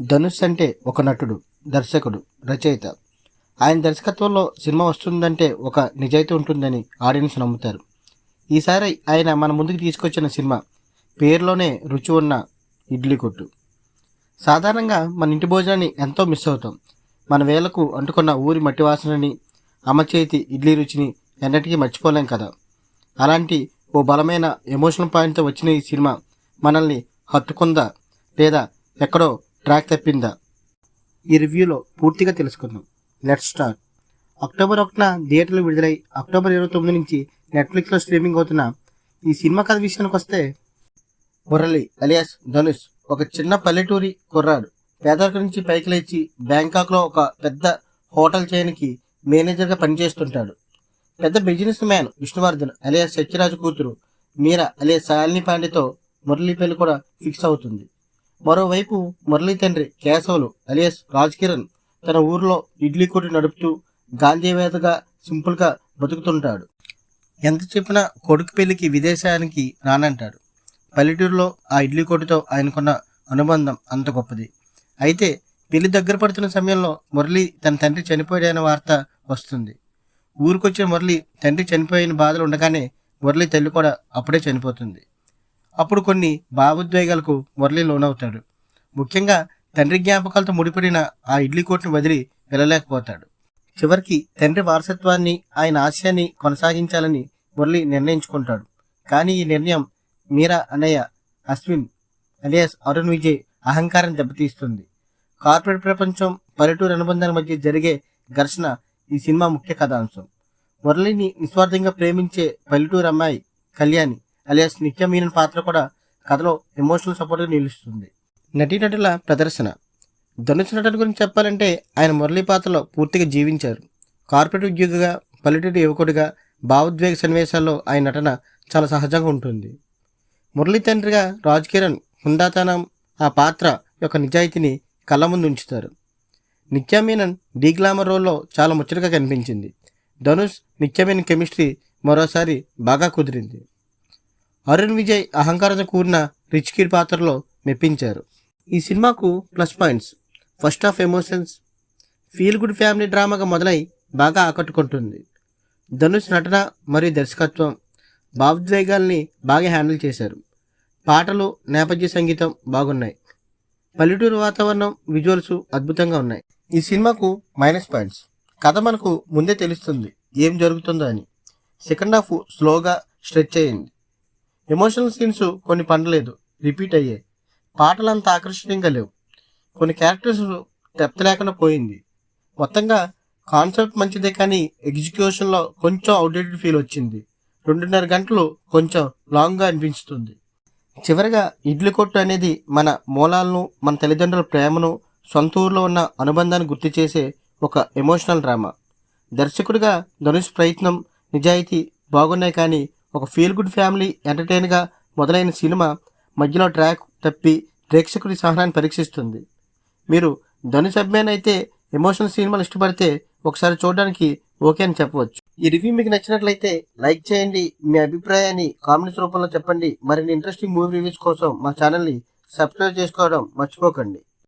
ధనుష్ అంటే ఒక నటుడు దర్శకుడు రచయిత. ఆయన దర్శకత్వంలో సినిమా వస్తుందంటే ఒక నిజాయితీ ఉంటుందని ఆడియన్స్ నమ్ముతారు. ఈసారి ఆయన మన ముందుకు తీసుకొచ్చిన సినిమా పేరులోనే రుచి ఉన్న ఇడ్లీ కొట్టు. సాధారణంగా మన ఇంటి భోజనాన్ని ఎంతో మిస్ అవుతాం. మన వేలకు అంటుకున్న ఊరి మట్టి వాసనని అమ్మ చేతి ఇడ్లీ రుచిని ఎన్నటికీ మర్చిపోలేం కదా. అలాంటి ఓ బలమైన ఎమోషనల్ పాయింట్తో వచ్చిన ఈ సినిమా మనల్ని హత్తుకుందా లేదా ఎక్కడో ట్రాక్ తప్పిందా. ఈ రివ్యూలో పూర్తిగా తెలుసుకుందాం. Let start. అక్టోబర్ ఒకటిన థియేటర్లు విడుదలై అక్టోబర్ ఇరవై తొమ్మిది నుంచి నెట్ఫ్లిక్స్లో స్ట్రీమింగ్ అవుతున్న ఈ సినిమా కథ విషయానికి వస్తే మురళి అలియాస్ ధనుష్ ఒక చిన్న పల్లెటూరి కుర్రాడు. పేదరిక నుంచి పైకి లేచి బ్యాంకాక్లో ఒక పెద్ద హోటల్ చైన్కి మేనేజర్గా పనిచేస్తుంటాడు. పెద్ద business man Vishnuvardhan alias Satyaraju కూతురు మీరా అలియాస్ శాలిని పాండేతో మురళి పెళ్ళి కూడా ఫిక్స్ అవుతుంది. మరోవైపు మురళి తండ్రి కేశవులు అలియాస్ రాజ్ కిరణ్ తన ఊర్లో ఇడ్లీ కొట్టు నడుపుతూ గాంధీవేదగా సింపుల్గా బతుకుతుంటాడు. ఎంత చెప్పినా కొడుకు పెళ్ళికి విదేశానికి రానంటాడు. పల్లెటూరులో ఆ ఇడ్లీ కొట్టుతో ఆయనకున్న అనుబంధం అంత గొప్పది. అయితే పెళ్ళి దగ్గర పడుతున్న సమయంలో మురళి తన తండ్రి చనిపోయాడనే వార్త వస్తుంది. ఊరికొచ్చిన మురళి తండ్రి చనిపోయిన బాధలు ఉండగానే మురళి తల్లి కూడా అప్పుడే చనిపోతుంది. అప్పుడు కొన్ని భావోద్వేగాలకు మురళి లోనవుతాడు. ముఖ్యంగా తండ్రి జ్ఞాపకాలతో ముడిపడిన ఆ ఇడ్లీ కోట్ను వదిలి వెళ్ళలేకపోతాడు. చివరికి తండ్రి వారసత్వాన్ని ఆయన ఆశయాన్ని కొనసాగించాలని మురళి నిర్ణయించుకుంటాడు. కానీ ఈ నిర్ణయం మీరా అనయ్య అశ్విన్ అలియాస్ అరుణ్ విజయ్ అహంకారం దెబ్బతీస్తుంది. కార్పొరేట్ ప్రపంచం పల్లెటూరు అనుబంధాల మధ్య జరిగే ఘర్షణ ఈ సినిమా ముఖ్య కథాంశం. మురళిని నిస్వార్థంగా ప్రేమించే పల్లెటూరు అమ్మాయి కళ్యాణి అలియాస్ నిత్య మీనన్ పాత్ర కూడా కథలో ఎమోషనల్ సపోర్ట్గా నిలుస్తుంది. నటీనటుల ప్రదర్శన. ధనుష్ నటుల గురించి చెప్పాలంటే ఆయన మురళి పాత్రలో పూర్తిగా జీవించారు. కార్పొరేట్ ఉద్యోగిగా పల్లెటూరు యువకుడిగా భావోద్వేగ సన్నివేశాల్లో ఆయన నటన చాలా సహజంగా ఉంటుంది. మురళీ తండ్రిగా రాజ్ కిరణ్ హుందాతనం ఆ పాత్ర యొక్క నిజాయితీని కళ్ళ ముందు ఉంచుతారు. నిత్యా మీనన్ డీ గ్లామర్ రోల్లో చాలా ముచ్చటగా కనిపించింది. ధనుష్ నిత్యా మీనన్ కెమిస్ట్రీ మరోసారి బాగా కుదిరింది. అరుణ్ విజయ్ అహంకారంతో కూడిన రిచ్ కిడ్ పాత్రలో మెప్పించారు. ఈ సినిమాకు plus points. First half emotions feel good family డ్రామాగా మొదలై బాగా ఆకట్టుకుంటుంది. ధనుష్ నటన మరియు దర్శకత్వం భావోద్వేగాల్ని బాగా హ్యాండిల్ చేశారు. పాటలు నేపథ్య సంగీతం బాగున్నాయి. పల్లెటూరు వాతావరణం విజువల్స్ అద్భుతంగా ఉన్నాయి. ఈ సినిమాకు మైనస్ పాయింట్స్. కథ మనకు ముందే తెలుస్తుంది ఏం జరుగుతుందో అని. సెకండ్ హాఫ్ స్లోగా స్ట్రెచ్ అయ్యింది ఎమోషనల్ సీన్స్ కొన్ని పండలేదు రిపీట్ అయ్యాయి. పాటలు అంత ఆకర్షణీయంగా లేవు. కొన్ని క్యారెక్టర్స్ డెప్త్ లేకుండా పోయింది. మొత్తంగా కాన్సెప్ట్ మంచిదే కానీ ఎగ్జిక్యూషన్లో కొంచెం అవుట్డేటెడ్ ఫీల్ వచ్చింది. రెండున్నర గంటలు కొంచెం లాంగ్గా అనిపిస్తుంది చివరగా ఇడ్లీ కొట్టు అనేది మన మూలాలను మన తల్లిదండ్రుల ప్రేమను సొంత ఊర్లో ఉన్న అనుబంధాన్ని గుర్తు చేసే ఒక ఎమోషనల్ డ్రామా దర్శకుడిగా ధనుష్ ప్రయత్నం నిజాయితీ బాగున్నాయి కానీ ఒక ఫీల్ గుడ్ ఫ్యామిలీ ఎంటర్టైన్గా మొదలైన సినిమా మధ్యలో ట్రాక్ తప్పి ప్రేక్షకుడి సహనాన్ని పరీక్షిస్తుంది. మీరు ధనుష్ అభిమాన్ అయితే ఎమోషనల్ సినిమాలు ఇష్టపడితే ఒకసారి చూడడానికి ఓకే అని చెప్పవచ్చు. ఈ రివ్యూ మీకు నచ్చినట్లయితే లైక్ చేయండి మీ అభిప్రాయాన్ని కామెంట్స్ రూపంలో చెప్పండి. మరిన్ని ఇంట్రెస్టింగ్ మూవీ రివ్యూస్ కోసం మా ఛానల్ని సబ్స్క్రైబ్ చేసుకోవడం మర్చిపోకండి.